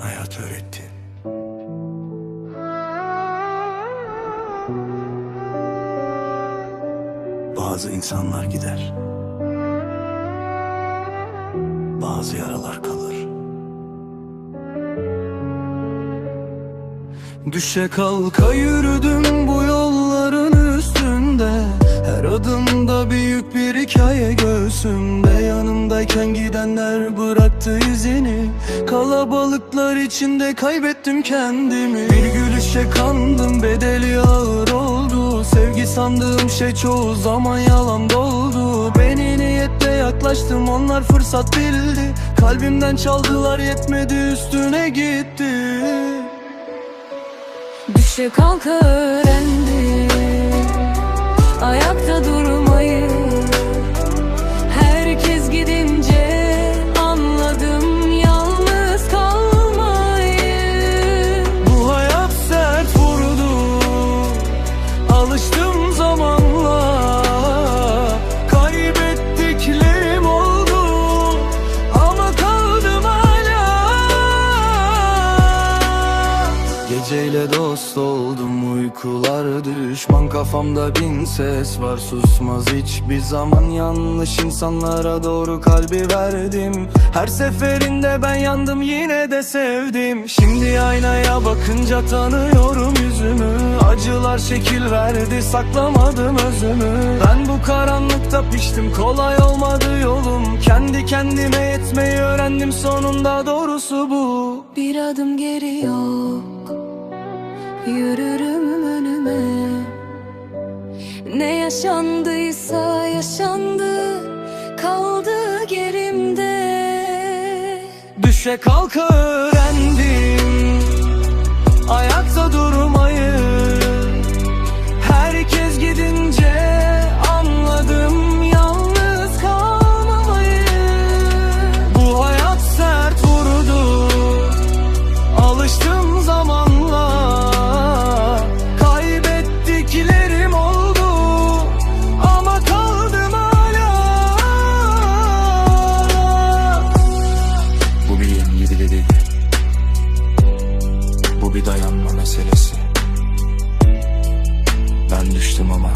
hayat öğretti. Bazı insanlar gider. Bazı yaralar kalır. Düşe kalka yürüdüm bu yol Yanımdayken gidenler bıraktı izini. Kalabalıklar içinde kaybettim kendimi. Bir gülüşe kandım bedeli ağır oldu Sevgi sandığım şey çoğu zaman yalan doldu. Beni niyetle yaklaştım onlar fırsat bildi. Kalbimden çaldılar yetmedi üstüne gitti. Düşe kalka öğrendim Ayakta durmayı Geceyle dost oldum uykular düşman Kafamda bin ses var susmaz hiçbir zaman. Yanlış insanlara doğru kalbi verdim. Her seferinde ben yandım yine de sevdim. Şimdi aynaya bakınca tanıyorum yüzümü. Acılar şekil verdi saklamadım özümü. Ben bu karanlıkta piştim kolay olmadı yolum. Kendi kendime yetmeyi öğrendim sonunda doğrusu bu. Bir adım geri yok yaşandıysa yaşandı Kaldı gerimde Düşe kalka öğrendim Ayakta durmayı düştüm ama